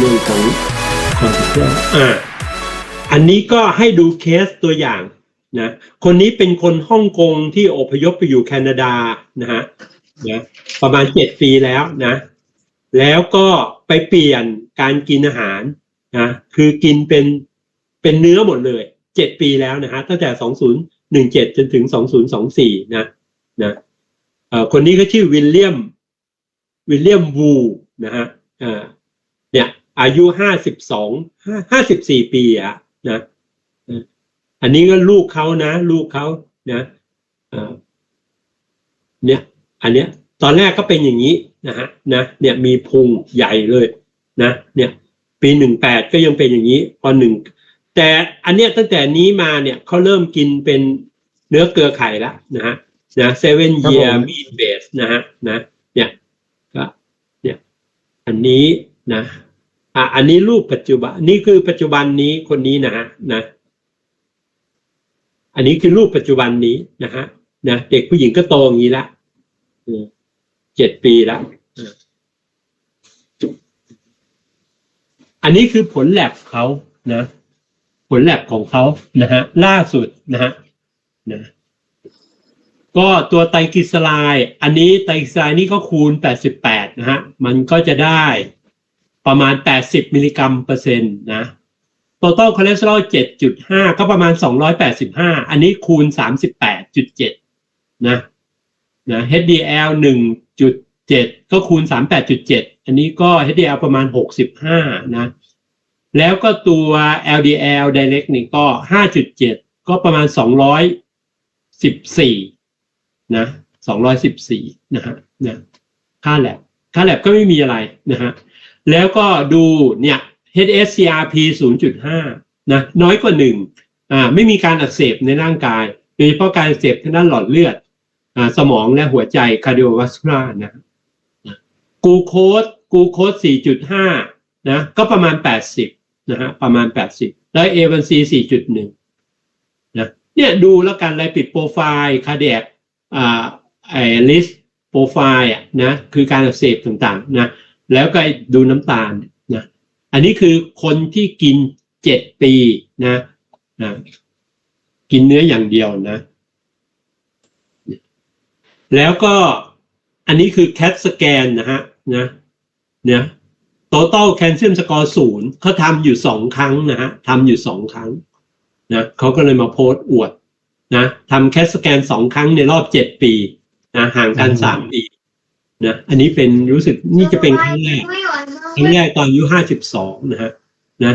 รื่องของของอ่าอันนี้ก็ให้ดูเคสตัวอย่างนะคนนี้เป็นคนฮ่องกงที่อพยพไปอยู่แคนาดานะฮะนะประมาณเจ็ดปีแล้วนะ แล้วก็ไปเปลี่ยนการกินอาหารนะคือกินเป็นเป็นเนื้อหมดเลยเจ็ดปีแล้วนะฮะตั้งแต่สองศูนย์หนึ่งเจ็ดจนถึงสองศูนย์สองสี่นะนะเอ่อคนนี้ก็ชื่อวิลเลียมวิลเลียมวูนะฮะอ่าเนี่ย อายุห้าสิบสองห้าสิบสี่ปีอะนะเอ่ออันนี้ก็ลูกเขานะ ลูกเขานะอ่าเนี่ย อันเนี้ย ตอนแรกก็เป็นอย่างนี้นะฮะนะเนี่ยมีพุงใหญ่เลยนะเนี่ย ปีหนึ่งแปดก็ยังเป็นอย่างนี้พอหนึ่งแต่อันเนี้ยตั้งแต่นี้มาเนี่ยเขาเริ่มกินเป็นเนื้อเกลือไข่แล้วนะฮะนะเซเว่นครับเยียผมมีเบสนะฮะนะเนี่ยก็เนี่ย อันนี้นะ อะอันนี้รูปปัจจุบันนี่คือปัจจุบันนี้คนนี้นะฮะนะ อันนี้คือรูปปัจจุบันนี้นะฮะนะเด็กผู้หญิงก็โตอย่างนี้ละเจ็ดปีล้วอืมอันนี้คือผลแลบเขานะ ผลแลบของเขานะฮะล่าสุดนะฮะนะก็ตัวไตรกลีเซอไรด์อันนี้ไตรกลีเซอไรด์นี่ก็คูณ 88 นะฮะ มันก็จะได้ ประมาณ 80 มิลลิกรัมเปอร์เซ็นต์นะ total cholesterol 7.5 ก็ประมาณ 285 อันนี้คูณ 38.7 นะนะ HDL 1.7 ก็คูณ 38.7 อันนี้ก็ HDL ประมาณ 65 นะ แล้วก็ตัว LDL direct นี่ก็ 5.7 ก็ประมาณ 214 นะ 214 นะฮะนะค่าแลบค่าแลบก็ไม่มีอะไรนะฮะ แล้วก็ดูเนี่ย HSCRP 0.5 นะน้อยกว่าหนึ่งอ่าไม่มีการอักเสบในร่างกายโดยเฉพาะการอักเสบทางด้านหลอดเลือดอ่าสมองและหัวใจ cardiovascular นะกูโคสกูโคส4.5 นะก็ประมาณ 80 นะฮะประมาณ 80 แล้ว A1C 4.1 นะเนี่ยดูแล้วกันไลปิดโปรไฟล์คาเดียกอ่าไอลิสโปรไฟล์อะนะคือการอักเสบต่างๆนะ แล้วก็ดูน้ำตาลนะอันนี้คือคนที่กินเจ็ดปีนะนะกินเนื้ออย่างเดียวนะ แล้วก็อันนี้คือแคทสแกนนะฮะนะเนี่ย total calcium score ศูนย์เขาทำอยู่สองครั้งนะฮะทำอยู่สองครั้งนะเขาก็เลยมาโพสต์อวดนะทำแคทสแกนสองครั้งในรอบเจ็ดปีนะห่างกันสามปี นะอันนี้เป็นรู้สึกนี่จะเป็นครั้งแรกครั้งแรกตอนอายุห้าสิบสองนะฮะนะ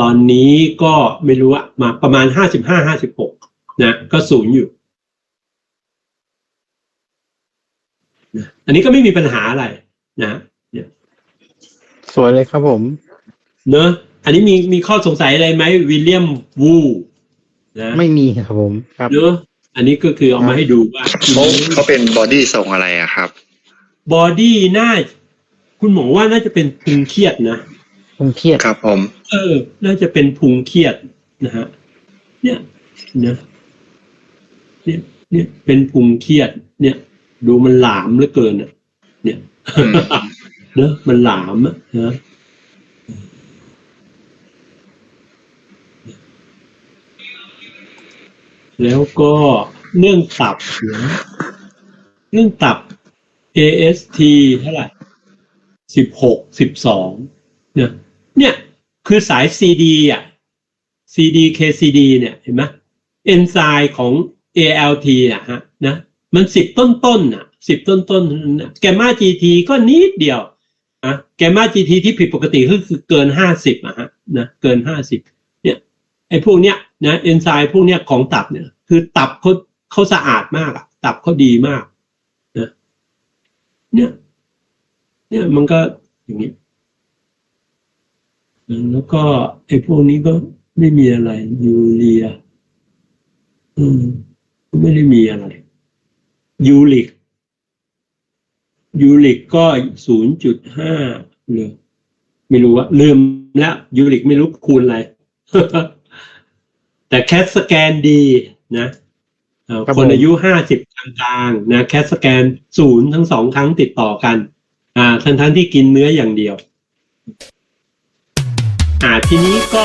ตอนนี้ก็ไม่รู้อะมาประมาณห้าสิบห้าห้าสิบหกนะก็ศูนย์อยู่นะอันนี้ก็ไม่มีปัญหาอะไรนะเนี่ยสวยเลยครับผม เนอะอันนี้มีมีข้อสงสัยอะไรไหมวิลเลียมวูนะไม่มีครับผม ครับเนอะอันนี้ก็คือเอามาให้ดูว่าเขาเขาเป็นบอดี้ทรงอะไรอะครับ บอดี้น่าคุณหมอว่าน่าจะเป็นพุงเครียดนะผมเครียดครับผม เออ น่าจะเป็นพุงเครียดนะฮะเนี่ยนะเนี่ยเนี่ยเป็นพุงเครียด เนี่ย ดูมันหลามเหลือเกินอะ เนี่ยอืมเนอะมันหลามอะนะแล้วก็เรื่องตับนะเรื่องตับ AST เท่าไหร่สิบหกสิบสองเนี่ยเนี่ยคือสาย CD อะ CD KCD เนี่ยเห็นไหมเอนไซม์ของ ALT อะฮะนะมันสิบต้นต้นอะสิบต้นต้นแกมมา GT ก็นิดเดียวนะแกมมา GT ที่ผิดปกติก็คือเกินห้าสิบอะฮะนะเกินห้าสิบเนี่ยไอ้พวกเนี้ยนะเอนไซม์พวกเนี้ยของตับเนี่ย คือตับเขาเขาสะอาดมากอะตับเขาดีมาก เนี่ย เนี่ยมันก็อย่างนี้แล้วก็ไอ้พวกนี้ก็ไม่มีอะไรยูเรียอืมก็ไม่ได้มีอะไร ยูริก ยูริกก็ศูนย์จุดห้าเลยไม่รู้ว่าลืมแล้วยูริกไม่รู้คูณอะไร แต่แคทสแกนดีนะ คคนอายุห้าสิบกลางๆนะแคสแกนศูนย์ทั้งสองครั้งติดต่อกันอ่าทั้งทั้งที่กินเนื้ออย่างเดียว อ่าทีนี้ก็